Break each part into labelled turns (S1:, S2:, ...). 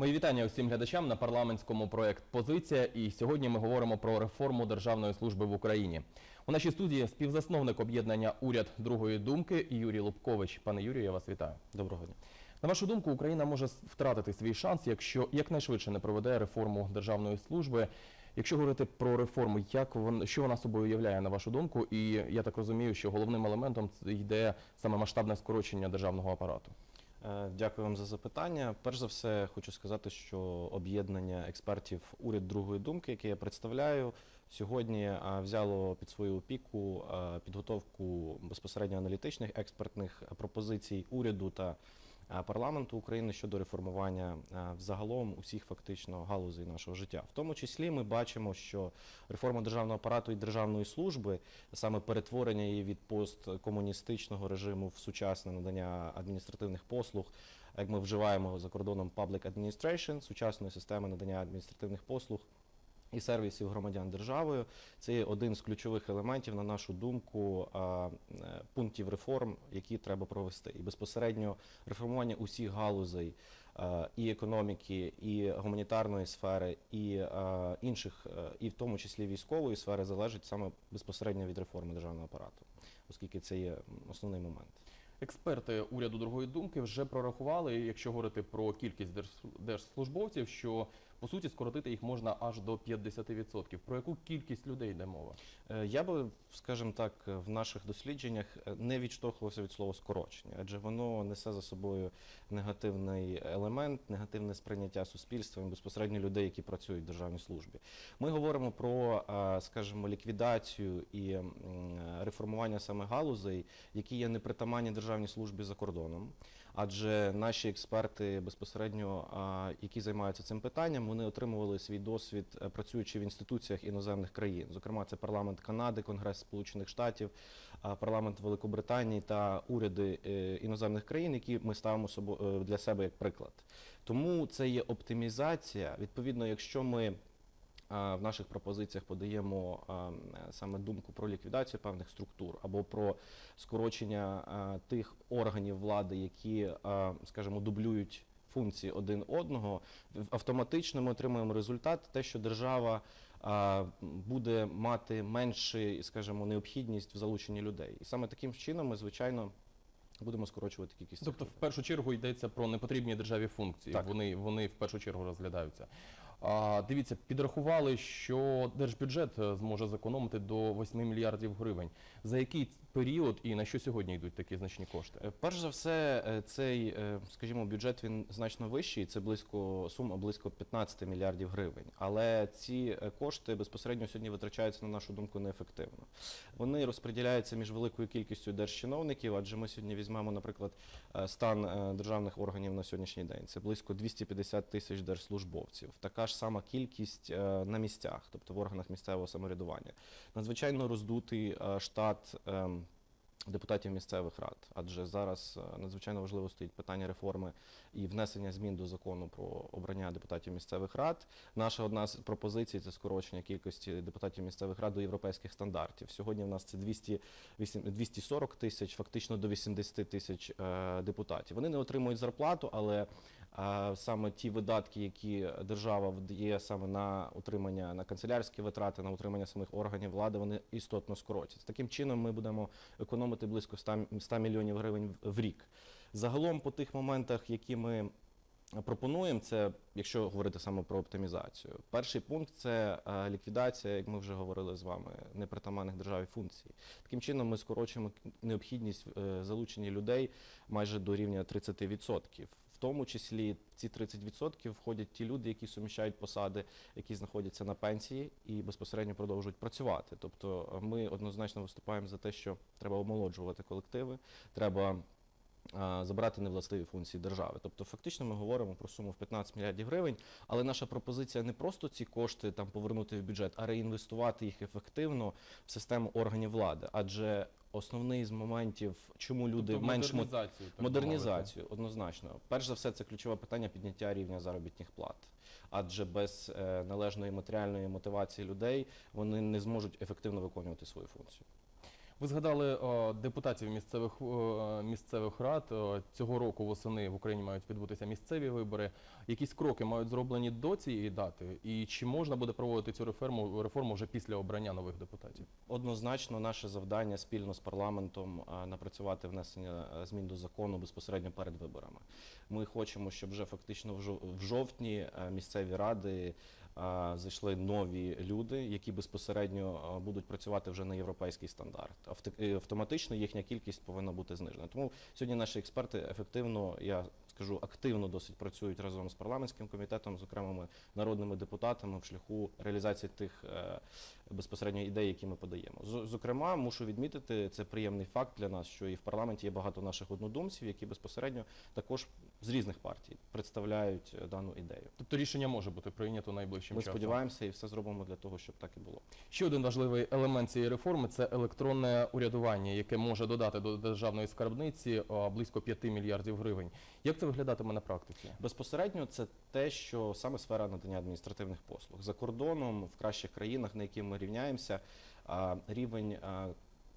S1: Мої вітання усім глядачам на парламентському проект Позиція. І сьогодні ми говоримо про реформу державної служби в Україні. У нашій студії співзасновник об'єднання Уряд другої думки Юрій Лубкович. Пане Юрію, я вас вітаю.
S2: Доброго дня.
S1: На вашу думку, Україна може втратити свій шанс, якщо якнайшвидше не проведе реформу державної служби. Якщо говорити про реформу, як вон, що вона собою уявляє на вашу думку? І я так розумію, що головним елементом це йде саме масштабне скорочення державного апарату.
S2: Е, Дякую вам за запитання. Перш за все, хочу сказати, що об'єднання експертів уряд другої думки, яке я представляю, сьогодні е, взяло під свою опіку е, підготовку безпосередньо аналітичних експертних пропозицій уряду та парламенту України щодо реформування е, взагалом усіх фактично галузей нашого життя. В тому числі ми бачимо, що реформа державного апарату і державної служби, саме перетворення її від посткомуністичного режиму в сучасне надання адміністративних послуг, як ми вживаємо за кордоном public administration, сучасної системи надання адміністративних послуг. І сервісів громадян державою це є один з ключових елементів, на нашу думку, е, пунктів реформ, які треба провести. І безпосередньо реформування усіх галузей е, і економіки, і гуманітарної сфери, і е, інших, і в тому числі військової сфери, залежить саме безпосередньо від реформи державного апарату, оскільки це є основний момент.
S1: Експерти уряду другої думки вже прорахували, якщо говорити про кількість держ- держслужбовців, що по суті скоротити їх можна аж до 50%. Про яку кількість людей йде мова?
S2: Е, Я би, скажімо так, в наших дослідженнях е, не відштовхувався від слова скорочення, адже воно несе за собою негативний елемент, негативне сприйняття суспільством, безпосередньо людей, які працюють в державній службі. Ми говоримо про, е, скажімо, ліквідацію і реформування саме галузей, які є непритаманні державній службі за кордоном. Адже наші експерти безпосередньо, які займаються цим питанням, вони отримували свій досвід, е, працюючи в інституціях іноземних країн. Зокрема, це парламент Канади, Конгрес Сполучених Штатів, парламент Великобританії та уряди е, іноземних країн, які ми ставимо е, для себе як приклад. Тому це є оптимізація. Відповідно, якщо ми в наших пропозиціях подаємо саме думку про ліквідацію певних структур або про скорочення тих органів влади, які, скажімо, дублюють функції один одного, автоматично ми отримуємо результат, те, що держава а, буде мати меншу, скажімо, необхідність в залученні людей. І саме таким чином ми, звичайно, будемо скорочувати кількість.
S1: Тобто, в першу чергу йдеться про непотрібні державі функції.
S2: Так.
S1: Вони, вони в першу чергу розглядаються. А, дивіться, підрахували, що держбюджет е, зможе зекономити до 8 мільярдів гривень. За який період і на що сьогодні йдуть такі значні кошти?
S2: Е, Перш за все, е, цей, скажімо, бюджет він значно вищий. Це близько сума близько 15 мільярдів гривень. Але ці кошти безпосередньо сьогодні витрачаються на нашу думку неефективно. Вони розподіляються між великою кількістю держчиновників, адже ми сьогодні візьмемо, наприклад, стан державних органів на сьогоднішній день. Це близько 250 тисяч держслужбовців. Така ж сама кількість е, на місцях, тобто в органах місцевого самоврядування. Надзвичайно роздутий е, штат. ем, депутатів місцевих рад, адже зараз е, надзвичайно важливо стоїть питання реформи і внесення змін до закону про обрання депутатів місцевих рад. Наша одна з пропозицій це скорочення кількості депутатів місцевих рад до європейських стандартів. Сьогодні в нас це 200, 8 240 тисяч, фактично до 80 тисяч депутатів. Вони не отримують зарплату, але саме ті видатки, які держава вдає саме на утримання на канцелярські витрати, на утримання самих органів влади, вони істотно скоротяться. Таким чином, ми будемо економити близько 100, 100 мільйонів гривень в- в рік. Загалом, по тих моментах, які ми пропонуємо, це якщо говорити саме про оптимізацію. Перший пункт це е, ліквідація, як ми вже говорили з вами, непритаманних державі функцій. Таким чином, ми скорочуємо необхідність е, залучення людей майже до рівня 30%. Тому числі ці 30% входять ті люди, які суміщають посади, які знаходяться на пенсії і безпосередньо продовжують працювати. Тобто е, ми однозначно виступаємо за те, що треба омолоджувати колективи, треба забрати невластиві функції держави. Тобто, фактично, ми говоримо про суму в 15 мільярдів гривень, але наша пропозиція не просто ці кошти там повернути в бюджет, а реінвестувати їх ефективно в систему органів влади. Адже основний з моментів, чому люди
S1: Тобто
S2: менш
S1: модернізацію,
S2: Модернізацію, однозначно. Перш за все, це ключове питання підняття рівня заробітних плат. Адже без е, належної матеріальної мотивації людей вони не зможуть ефективно виконувати свою функцію.
S1: Ви згадали е, депутатів місцевих е, місцевих рад. Е, Цього року восени в Україні мають відбутися місцеві вибори. Якісь кроки мають зроблені до цієї дати, і чи можна буде проводити цю реформу реформу вже після обрання нових депутатів?
S2: Однозначно, наше завдання спільно з парламентом напрацювати внесення е, змін до закону безпосередньо перед виборами. Ми хочемо, щоб вже фактично в жов- в жовтні е, місцеві ради зайшли нові люди, які безпосередньо будуть працювати вже на європейський стандарт. Авто- Автоматично їхня кількість повинна бути знижена. Тому сьогодні наші експерти ефективно, я скажу, активно досить працюють разом з парламентським комітетом, з окремими народними депутатами в шляху реалізації тих е, безпосередньо ідей, які ми подаємо. Зокрема, мушу відмітити, це приємний факт для нас, що і в парламенті є багато наших однодумців, які безпосередньо також з різних партій представляють е, дану ідею.
S1: Тобто рішення може бути прийнято найближчим
S2: Ми
S1: часом.
S2: сподіваємося і все зробимо для того, щоб так і було.
S1: Ще один важливий елемент цієї реформи це електронне урядування, яке може додати до державної скарбниці близько 5 мільярдів гривень. Як це виглядатиме на практиці?
S2: Безпосередньо це те, що саме сфера надання адміністративних послуг за кордоном в кращих країнах, на які ми рівняємося, рівень.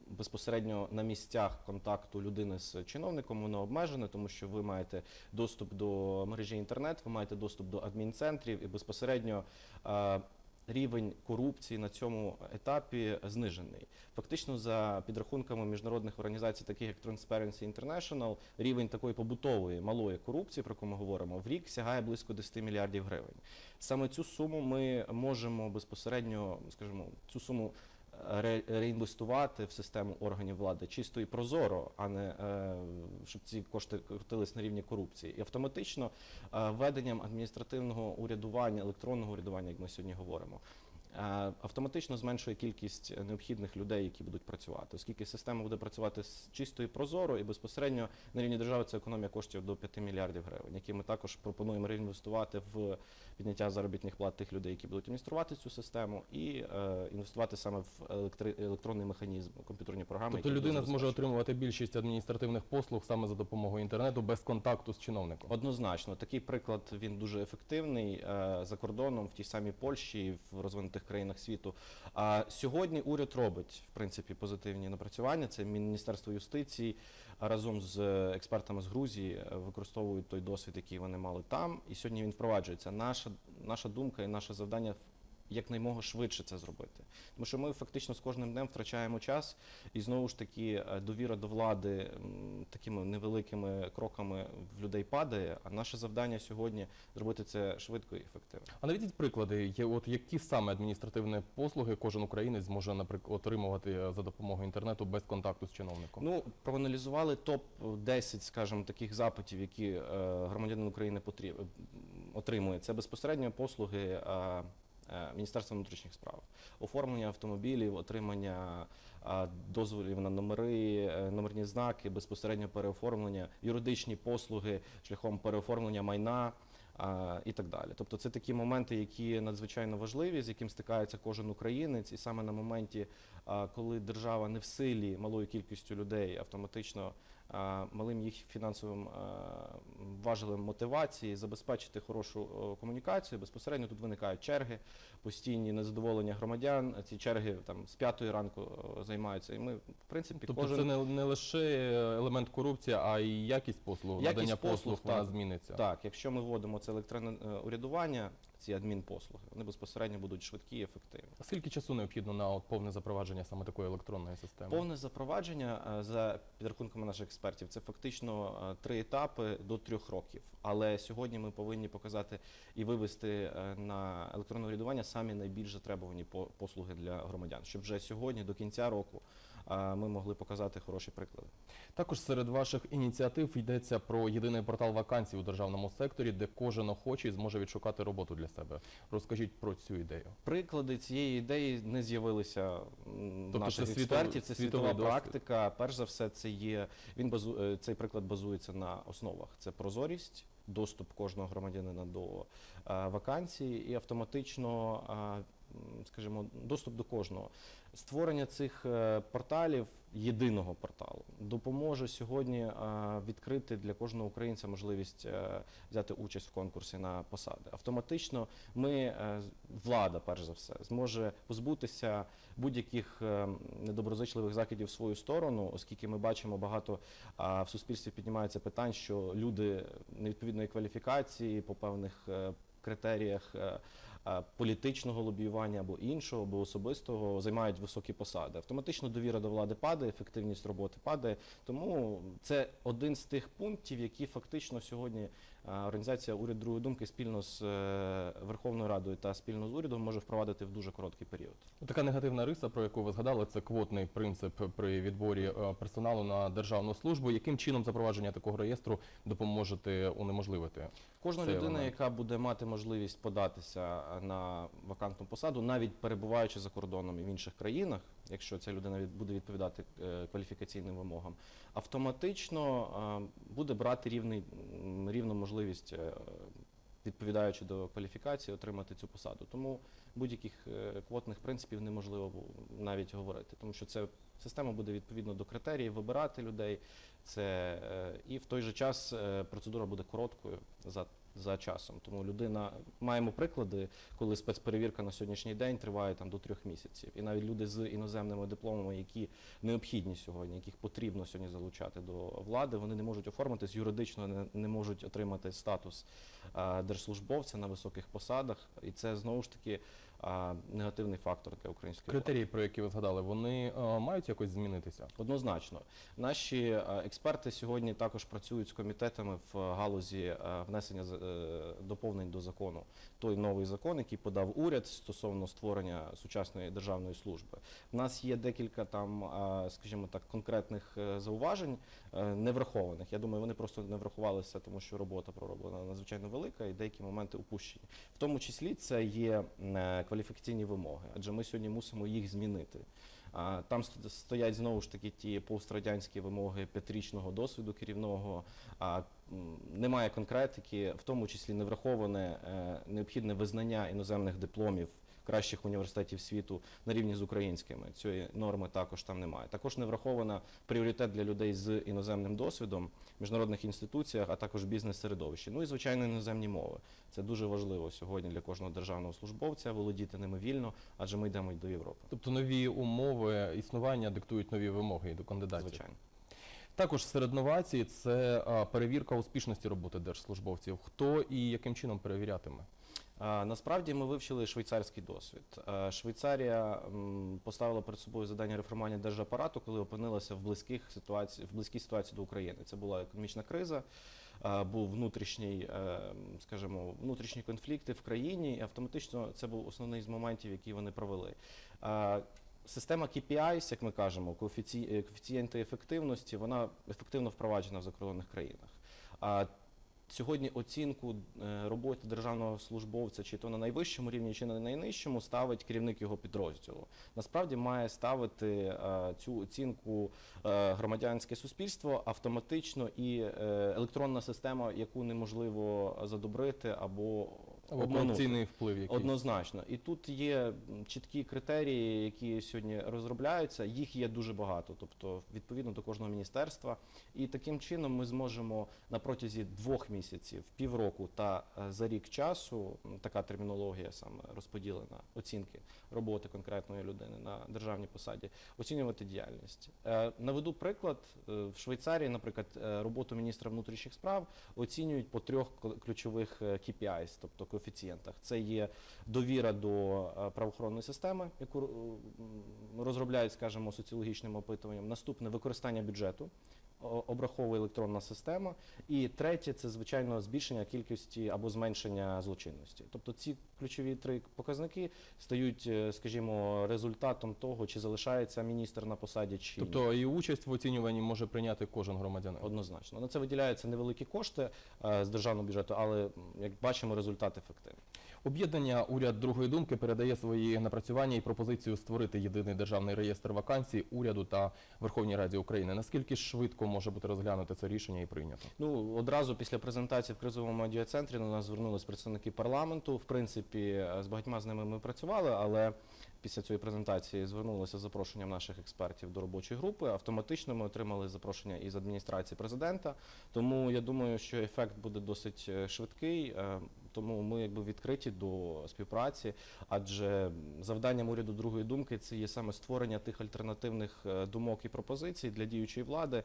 S2: Безпосередньо на місцях контакту людини з чиновником воно обмежене, тому що ви маєте доступ до мережі інтернет, ви маєте доступ до адмінцентрів і безпосередньо рівень корупції на цьому етапі знижений. Фактично, за підрахунками міжнародних організацій, таких як Transparency International, рівень такої побутової малої корупції, про яку ми говоримо, в рік сягає близько 10 мільярдів гривень. Саме цю суму ми можемо безпосередньо, скажімо, цю суму ре- реінвестувати в систему органів влади чисто і прозоро, а не е, щоб ці кошти крутились на рівні корупції. І автоматично е, введенням адміністративного урядування, електронного урядування, як ми сьогодні говоримо. Е, Автоматично зменшує кількість необхідних людей, які будуть працювати, оскільки система буде працювати чисто і прозоро, і безпосередньо на рівні держави це економія коштів до 5 мільярдів гривень, які ми також пропонуємо реінвестувати в підняття заробітних плат тих людей, які будуть адмініструвати цю систему, і е, інвестувати саме в електри- електронний механізм, комп'ютерні програми.
S1: Тобто людина зможе отримувати більшість адміністративних послуг саме за допомогою інтернету без контакту з чиновником.
S2: Однозначно, такий приклад він дуже ефективний е, за кордоном в тій самій Польщі в розвинутих країнах світу. А сьогодні уряд робить в принципі позитивні напрацювання. Це Міністерство юстиції разом з е, експертами з Грузії е, використовують той досвід, який вони мали там. І сьогодні він впроваджується. Наша наша думка і наше завдання якнаймога швидше це зробити. Тому що ми фактично з кожним днем втрачаємо час, і знову ж таки е, довіра до влади такими невеликими кроками в людей падає. А наше завдання сьогодні зробити це швидко і ефективно.
S1: А наведіть приклади, є от які саме адміністративні послуги кожен українець зможе наприклад отримувати е, за допомогою інтернету без контакту з чиновником?
S2: Ну проаналізували топ 10 скажімо, таких запитів, які е, громадянин України потріб... отримує. Це безпосередньо послуги. Е, е, Міністерства внутрішніх справ, оформлення автомобілів, отримання дозволів на номери, е, номерні знаки, безпосередньо переоформлення, юридичні послуги шляхом переоформлення майна і так далі. Тобто це такі моменти, які надзвичайно важливі, з яким стикається кожен українець, і саме на моменті, коли держава не в силі малою кількістю людей автоматично малим їх фінансовим важелем мотивації забезпечити хорошу комунікацію. Безпосередньо тут виникають черги, постійні незадоволення громадян. Ці черги там з п'ятої ранку займаються. І ми, в принципі,
S1: Тобто
S2: кожен
S1: це не, не лише елемент корупції, а й якість послуг,
S2: Якість
S1: надання
S2: послуг,
S1: послуг вона
S2: так.
S1: зміниться.
S2: Так, якщо ми вводимо це електронне е, урядування, ці адмінпослуги, вони безпосередньо будуть швидкі і ефективні.
S1: А Скільки часу необхідно на от повне запровадження саме такої електронної системи?
S2: Повне запровадження е, за підрахунками наших експертів це фактично е, три етапи до трьох років. Але сьогодні ми повинні показати і вивести е, на електронне урядування самі найбільш затребувані по- послуги для громадян, щоб вже сьогодні до кінця року ми могли показати хороші приклади.
S1: Також серед ваших ініціатив йдеться про єдиний портал вакансій у державному секторі, де кожен охочий зможе відшукати роботу для себе. Розкажіть про цю ідею.
S2: Приклади цієї ідеї не з'явилися
S1: Тобто
S2: наших
S1: це
S2: експертів. Це світова практика. Перш за все, це є він базу е, цей приклад базується на основах. Це прозорість, доступ кожного громадянина до е, вакансій і автоматично. е, м, скажімо, доступ до кожного. Створення цих е, порталів, єдиного порталу, допоможе сьогодні е, відкрити для кожного українця можливість е, взяти участь в конкурсі на посади. Автоматично ми, влада, перш за все, зможе позбутися будь-яких недоброзичливих закидів в свою сторону, оскільки ми бачимо багато в суспільстві піднімається питань, що люди невідповідної кваліфікації по певних критеріях. Е, Політичного лобіювання або іншого, або особистого займають високі посади. Автоматично довіра до влади падає, ефективність роботи падає. Тому це один з тих пунктів, які фактично сьогодні організація уряд другої думки спільно з е, Верховною Радою та спільно з урядом може впровадити в дуже короткий період.
S1: Така негативна риса, про яку ви згадали, це квотний принцип при відборі е, персоналу на державну службу. Яким чином запровадження такого реєстру допоможете унеможливити?
S2: Кожна людина,
S1: елемент.
S2: яка буде мати можливість податися на вакантну посаду, навіть перебуваючи за кордоном і в інших країнах, якщо ця людина буде відповідати е, кваліфікаційним вимогам, автоматично е, буде брати рівний, рівну можливість, е, відповідаючи до кваліфікації, отримати цю посаду. Тому будь-яких квотних принципів неможливо навіть говорити, тому що це система буде відповідно до критеріїв вибирати людей. Це і в той же час процедура буде короткою за, за часом. Тому людина маємо приклади, коли спецперевірка на сьогоднішній день триває там до трьох місяців. І навіть люди з іноземними дипломами, які необхідні сьогодні, яких потрібно сьогодні залучати до влади, вони не можуть оформитись юридично, не, не можуть отримати статус е, держслужбовця на високих посадах. І це знову ж таки негативний фактор для української влади.
S1: Критерії, про які ви згадали, вони е, мають якось змінитися?
S2: Однозначно, наші е, експерти сьогодні також працюють з комітетами в галузі е, внесення доповнень до закону. Той новий закон, який подав уряд стосовно створення сучасної державної служби. У нас є декілька там, скажімо так, конкретних зауважень е, неврахованих. Я думаю, вони просто не врахувалися, тому що робота пророблена надзвичайно велика і деякі моменти упущені. В тому числі це є е, кваліфікаційні вимоги, адже ми сьогодні мусимо їх змінити. Там ст- стоять знову ж таки ті пострадянські вимоги п'ятирічного досвіду керівного. Немає конкретики, в тому числі не враховане е, необхідне визнання іноземних дипломів кращих університетів світу на рівні з українськими. Цієї норми також там немає. Також не враховано пріоритет для людей з іноземним досвідом в міжнародних інституціях, а також бізнес-середовищі. Ну і звичайно іноземні мови. Це дуже важливо сьогодні для кожного державного службовця володіти ними вільно, адже ми йдемо й до Європи.
S1: Тобто нові умови існування диктують нові вимоги і до кандидатів.
S2: Звичайно.
S1: Також серед новацій це перевірка успішності роботи держслужбовців. Хто і яким чином перевірятиме?
S2: Насправді ми вивчили швейцарський досвід. Швейцарія поставила перед собою завдання реформування держапарату, коли опинилася в близьких ситуації в близькій ситуації до України. Це була економічна криза, був внутрішній, е, скажімо, внутрішні конфлікти в країні, і автоматично це був основний з моментів, які вони провели. Система KPIs, як ми кажемо, коефіці- коефіцієнти ефективності, вона ефективно впроваджена в закордонних країнах. Сьогодні оцінку е, роботи державного службовця, чи то на найвищому рівні, чи на найнижчому, ставить керівник його підрозділу. Насправді має ставити е, цю оцінку е, громадянське суспільство автоматично і електронна система, яку неможливо задобрити або Обманути.
S1: вплив якийсь?
S2: Однозначно. І тут є чіткі критерії, які сьогодні розробляються. Їх є дуже багато, тобто відповідно до кожного міністерства. І таким чином ми зможемо на протязі двох місяців, півроку та е, за рік часу, така термінологія саме розподілена, оцінки роботи конкретної людини на державній посаді, оцінювати діяльність. Е, Наведу приклад Е, в Швейцарії, наприклад, роботу міністра внутрішніх справ оцінюють по трьох ключових KPIs, тобто коефіцієнтах. Це є довіра до е, правоохоронної системи, яку е, розробляють, скажімо, соціологічним опитуванням. Наступне використання бюджету. Обраховує електронна система, і третє це звичайно збільшення кількості або зменшення злочинності. Тобто ці ключові три показники стають, е, скажімо, результатом того, чи залишається міністр на посаді, чи ні.
S1: Тобто і участь в оцінюванні може прийняти кожен громадянин.
S2: Однозначно. На це виділяються невеликі кошти е, з державного бюджету, але як бачимо, результат ефективний.
S1: Об'єднання уряд другої думки передає свої напрацювання і пропозицію створити єдиний державний реєстр вакансій уряду та Верховній Раді України. Наскільки швидко може бути розглянуте це рішення і прийнято?
S2: Ну одразу після презентації в кризовому медіа-центрі до нас звернулись представники парламенту. В принципі, е, з багатьма з ними ми працювали, але після цієї презентації звернулися з запрошенням наших експертів до робочої групи. Автоматично ми отримали запрошення із адміністрації президента. Тому я думаю, що ефект буде досить е, швидкий. Тому ми якби відкриті до співпраці, адже завданням уряду другої думки це є саме створення тих альтернативних е, думок і пропозицій для діючої влади,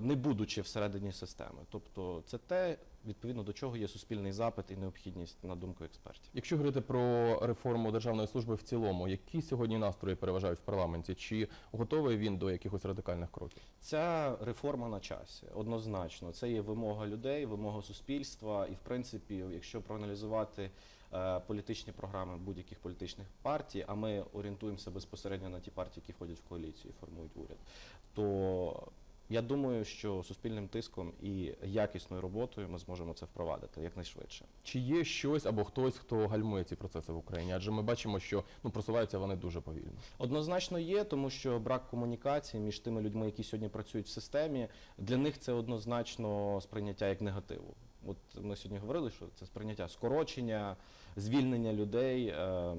S2: не будучи всередині системи. Тобто це те, відповідно до чого є суспільний запит і необхідність на думку експертів.
S1: Якщо говорити про реформу державної служби в цілому, які сьогодні настрої переважають в парламенті? Чи готовий він до якихось радикальних кроків?
S2: Ця реформа на часі однозначно. Це є вимога людей, вимога суспільства. І в принципі, якщо проаналізувати е, політичні програми будь-яких політичних партій, а ми орієнтуємося безпосередньо на ті партії, які входять в коаліцію і формують уряд, то я думаю, що суспільним тиском і якісною роботою ми зможемо це впровадити якнайшвидше.
S1: Чи є щось або хтось, хто гальмує ці процеси в Україні? Адже ми бачимо, що ну просуваються вони дуже повільно.
S2: Однозначно є, тому що брак комунікації між тими людьми, які сьогодні працюють в системі, для них це однозначно сприйняття як негативу. От ми сьогодні говорили, що це сприйняття скорочення, звільнення людей, е,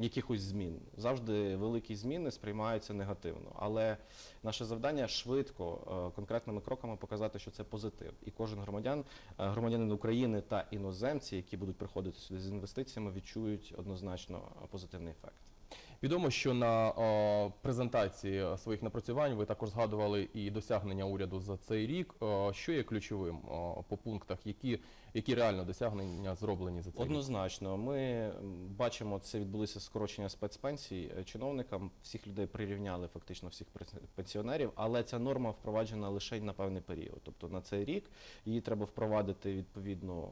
S2: якихось змін. Завжди великі зміни сприймаються негативно. Але наше завдання швидко, е, конкретними кроками показати, що це позитив. І кожен громадян, е, громадянин України та іноземці, які будуть приходити сюди з інвестиціями, відчують однозначно позитивний ефект.
S1: Відомо, що на е, презентації своїх напрацювань ви також згадували і досягнення уряду за цей рік. Е, що є ключовим е, по пунктах, які, які реально досягнення зроблені за цей рік?
S2: Однозначно, ми бачимо, це відбулися скорочення спецпенсій е, чиновникам. Всіх людей прирівняли, фактично всіх пенсі- пенсіонерів, але ця норма впроваджена лише на певний період. Тобто на цей рік її треба впровадити відповідно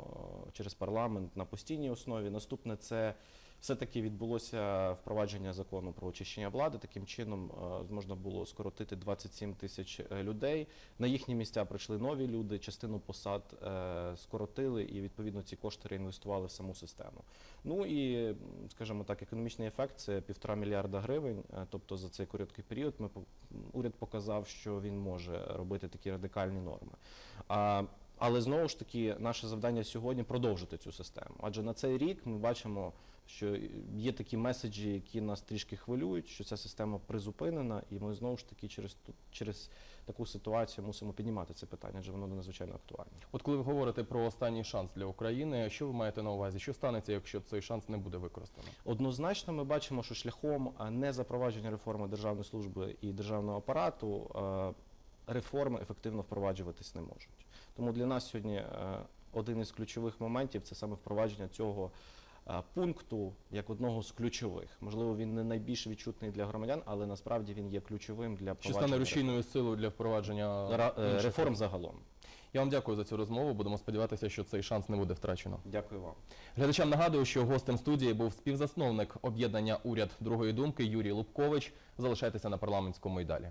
S2: е, через парламент на постійній основі. Наступне це. Все-таки відбулося впровадження закону про очищення влади. Таким чином е, можна було скоротити 27 тисяч е, людей. На їхні місця прийшли нові люди, частину посад е, скоротили, і відповідно ці кошти реінвестували в саму систему. Ну і скажімо так, економічний ефект це півтора мільярда гривень. Тобто за цей короткий період ми уряд показав, що він може робити такі радикальні норми. Але знову ж таки, наше завдання сьогодні продовжити цю систему. Адже на цей рік ми бачимо, що є такі меседжі, які нас трішки хвилюють, що ця система призупинена, і ми знову ж таки через через таку ситуацію мусимо піднімати це питання, адже воно надзвичайно актуальне.
S1: От коли ви говорите про останній шанс для України, що ви маєте на увазі? Що станеться, якщо цей шанс не буде використано?
S2: Однозначно, ми бачимо, що шляхом а, не запровадження реформи державної служби і державного апарату реформи ефективно впроваджуватись не можуть. Тому для нас сьогодні е, один із ключових моментів це саме впровадження цього е, пункту як одного з ключових. Можливо, він не найбільш відчутний для громадян, але насправді він є ключовим для
S1: Що стане рушійною силою для впровадження
S2: е,
S1: інших
S2: реформ загалом.
S1: Я вам дякую за цю розмову. Будемо сподіватися, що цей шанс не буде втрачено.
S2: Дякую вам.
S1: Глядачам нагадую, що гостем студії був співзасновник об'єднання уряд другої думки Юрій Лубкович. Залишайтеся на парламентському і далі.